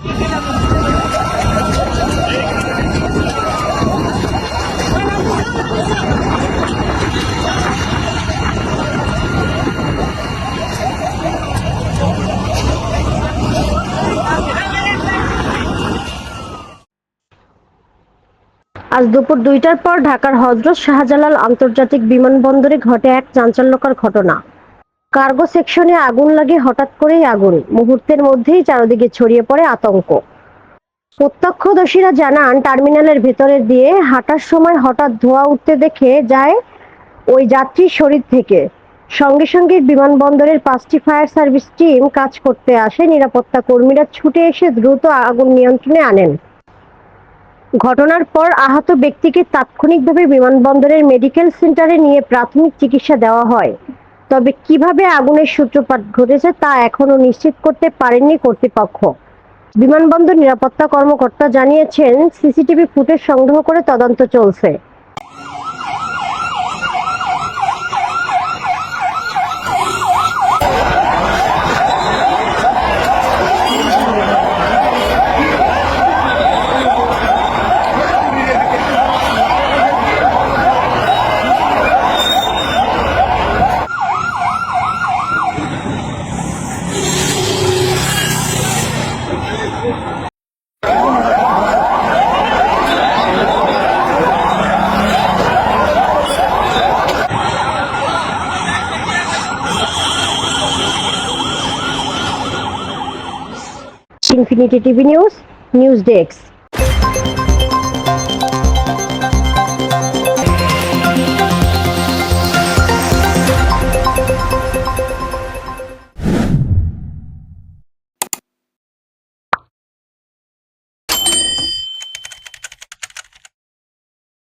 আজ দুপুর দুইটার পর ঢাকার হজরত শাহজালাল আন্তর্জাতিক বিমানবন্দরে ঘটে এক চাঞ্চল্যকর ঘটনা। কার্গো সেকশনে আগুন লাগে হঠাৎ করেই আগুন। মুহূর্তের মধ্যেই চারদিকে ছড়িয়ে পড়ে আতঙ্ক। প্রত্যক্ষদর্শীরা জানান, টার্মিনালের ভেতরে দিয়ে হাঁটার সময় হঠাৎ ধোঁয়া উঠতে দেখে যায় ওই যাত্রীর শরীর থেকে। সঙ্গে সঙ্গে বিমানবন্দরের পাঁচটি ফায়ার সার্ভিস টিম কাজ করতে আসে। নিরাপত্তা কর্মীরা ছুটে এসে দ্রুত আগুন নিয়ন্ত্রণে আনেন। ঘটনার পর আহত ব্যক্তিকে তাৎক্ষণিকভাবে বিমানবন্দরের মেডিকেল সেন্টারে নিয়ে প্রাথমিক চিকিৎসা দেওয়া হয়। তবে কীভাবে আগুনের সূত্রপাত ঘটেছে তা এখনও নিশ্চিত করতে পারেননি কর্তৃপক্ষ। বিমানবন্দর নিরাপত্তা কর্মকর্তা জানিয়েছেন, সিসিটিভি ফুটেজ সংগ্রহ করে তদন্ত চলছে। Infinity TV news news desk